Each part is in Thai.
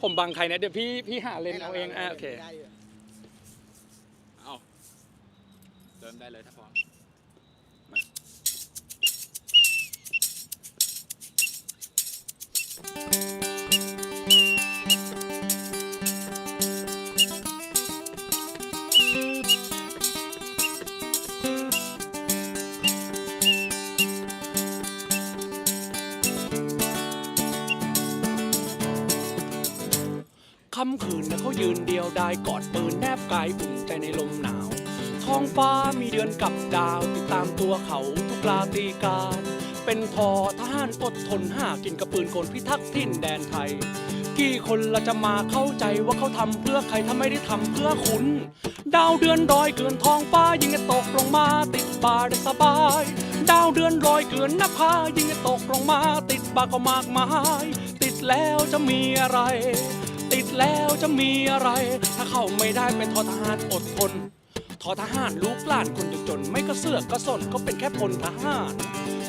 ผมบังใครนะเดี๋ยวพี่พี่หาเลนเอาเองอะโอเคได้ยู่เอาเริ่มได้เลยถ้าพร้อม ค่ำคืนนะเขายืนเดียวดายกอดปืนแนบกายอุ่นใจในลมหนาว ท้องฟ้ามีเดือนกับดาว ติดตามตัวเขาทุกราตรีการ เป็นทอทหารอดทนห้ากินกับปืนกลพิทักษ์ถิ่นแดนไทย กี่คนละจะมาเข้าใจว่าเขาทำเพื่อใครถ้าไม่ได้ทำเพื่อคุณ ดาวเดือนรอยเกินท้องฟ้ายิงให้ตกลงมาติดบ่าได้สบายดาวเดือนรอยเกินน้าผายิงให้ตกลงมาติดบ่าก็มากมาย ติดแล้วจะมีอะไร มีอะไร ถ้าเข้าไม่ได้เป็นทอทหารอดทนทอทหารลูกหลานคนจนๆไม่ก็เสือกก็สนก็เป็นแค่พลทหาร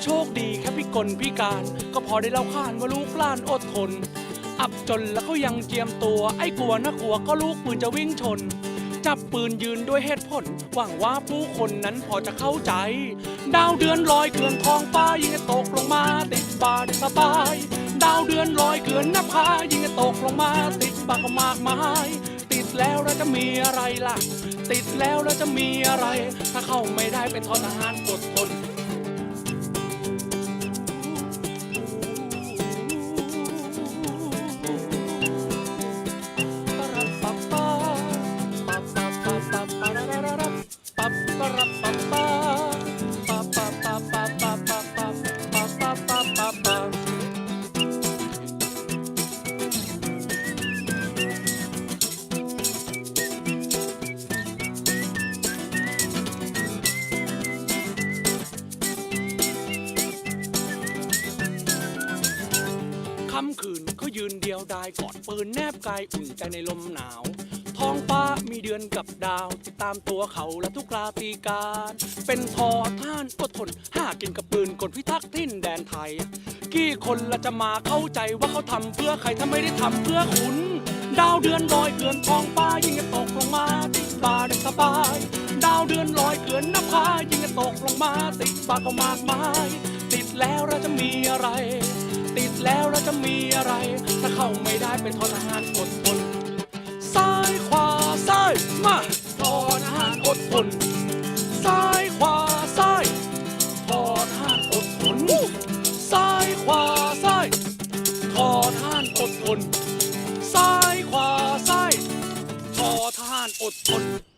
โชคดีแค่พิกลพิการ ก็พอได้เล่าขานว่าลูกหลานอดทน อับจนแล้วเขายังเจียมตัว ไอ้กลัวนะกลัวก็ลูกปืนจะวิ่งชน จับปืนยืนด้วยเหตุผล หวังว่าผู้คนนั้นพอจะเข้าใจ ดาวเดือนลอยเกลื่อนท้องฟ้ายิงตกลงมาติดบาดสบาย เดือนลอยเกลื่อนหน้าผายิงตกลงมา ติดบ่ากมากมาย ติดแล้วเราจะมีอะไรล่ะ ติดแล้วเราจะมีอะไร ถ้าเข้าไม่ได้เป็นทอทหารอดทน ค่ำคืนเขายืนเดียวดายกอดปืนแนบกายอุ่นใจในลมหนาว ท้องฟ้ามีเดือนกับดาวติดตามตัวเขาและทุกราตรีการ เป็นทอท่านอดทนห้ากินกับปืนกลพิทักษ์ทิ้นแดนไทย กี่คนละจะมาเข้าใจว่าเขาทำเพื่อใครถ้าไม่ได้ทำเพื่อคุณ ดาวเดือนลอยเกลื่อนท้องฟ้ายิ่งให้ตกลงมาติดบาได้สบาย ดาวเดือนลอยเกลื่อนน้าผายิ่งให้ตกลงมาติดบาก็มากมาย ติดแล้วเราจะมีอะไร ติดแล้วเราจะมีอะไร ถ้าเข้าไม่ได้เป็นทอทหารอดทน ซ้ายขวาซ้ายมาทอทหารอดทน ซ้ายขวาซ้ายทอทหารอดทน ซ้ายขวาซ้ายทอทหารอดทน ซ้ายขวาซ้ายทอทหารอดทน